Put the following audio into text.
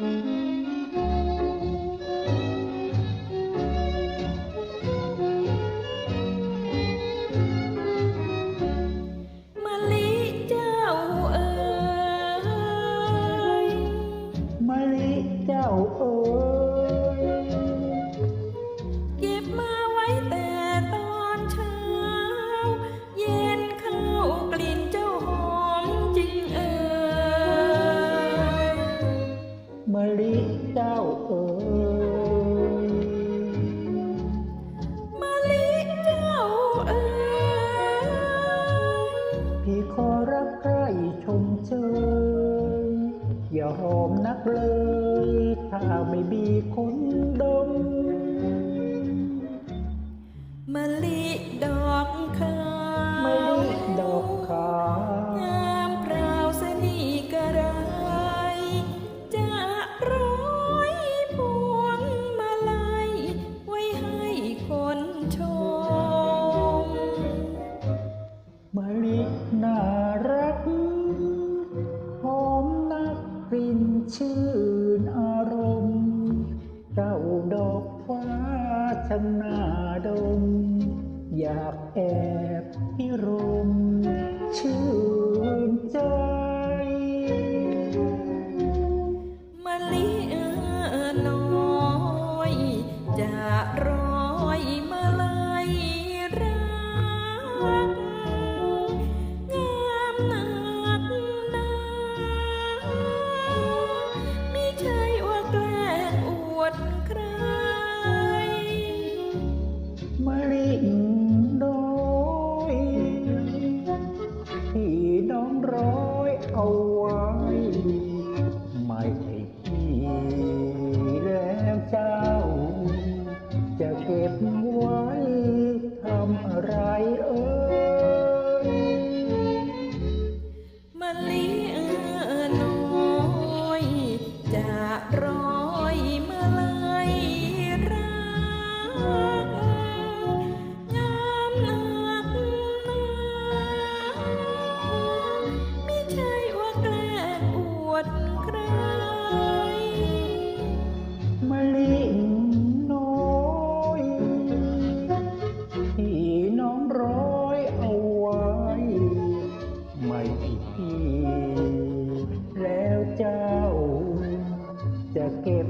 ม ขอรักใครชมเชยอย่าหอมนักเลย ถ้าไม่มีคนด น่ารักหอมนักกลิ่นชื่นอารมณ์ เจ้าดอกฟ้าช่างน่าดม อยากแอบพิรม ชื่นใจมะลิเออน้อยจะรอ เอาไว้ ไม่ให้พี่แล้วเจ้า จะเก็บไว้ทำอะไรเอ่ยมะลิเออน้อยจะรอ เก็บ